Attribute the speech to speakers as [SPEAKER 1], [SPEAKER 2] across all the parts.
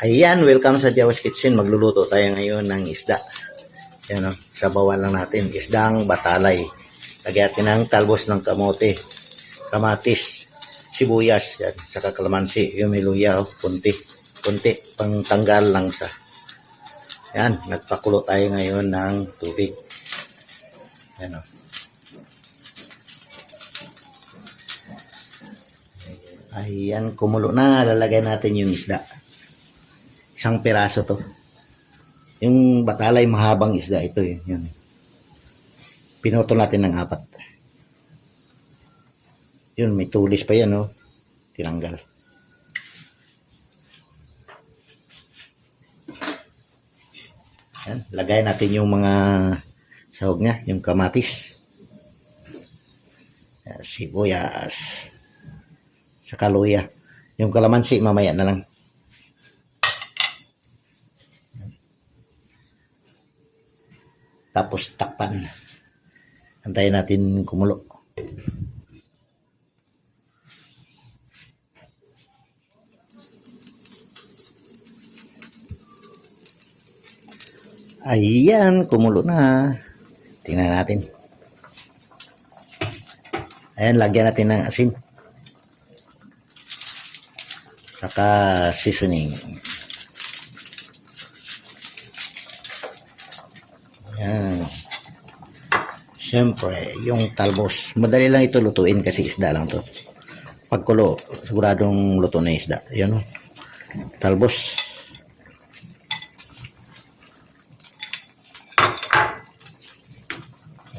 [SPEAKER 1] Ayan, welcome sa Jawas Kitchen. Magluluto tayo ngayon ng isda. Yan o, sabawan lang natin. Isdang batalay. Lagyan natin ng talbos ng kamote, kamatis, sibuyas, yan, saka kalamansi, yung may luya, oh, punti, punti, pang tanggal lang sa. Yan, nagpakulo tayo ngayon ng tubig. Yan o. Ayan, kumulo na. Lalagay natin yung isda. Isang piraso to. Yung batalay mahabang isda ito eh. Yun. Pinoto natin ng apat. Yun, may tulis pa yan, oh. Tinanggal. Yan, lagay natin yung mga sahog niya, yung kamatis. Yan, sibuyas. Sa kaluya. Yung kalamansi, mamaya na lang. Tapos takpan. Antayin natin kumulo. Ayan, kumulo na. Tingnan natin. Ayan, lagyan natin ng asin. Saka seasoning. Ayan. Siyempre, yung talbos. Madali lang ito lutuin kasi isda lang to. Pagkulo, siguradong luto na isda. Ayan o. Talbos.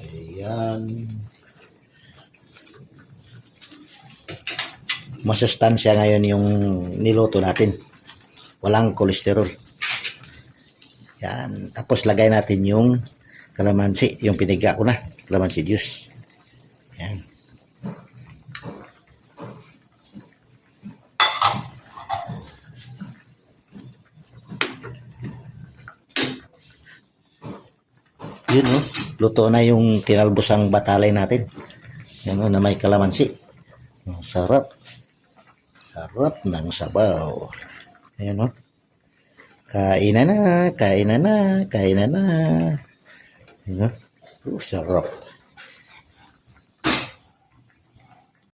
[SPEAKER 1] Ayan. Masustansya ngayon yung niluto natin. Walang kolesterol. Yan. Tapos lagay natin yung kalamansi, yung piniga ko na, kalamansi juice. Yan. Yun oh, luto na yung tinalbosang batalay natin. Yan oh, na may kalamansi. Sarap. Sarap ng sabaw. Ayan oh. Kainan na, na, kainan na. Ayan oh. Oh, sarap.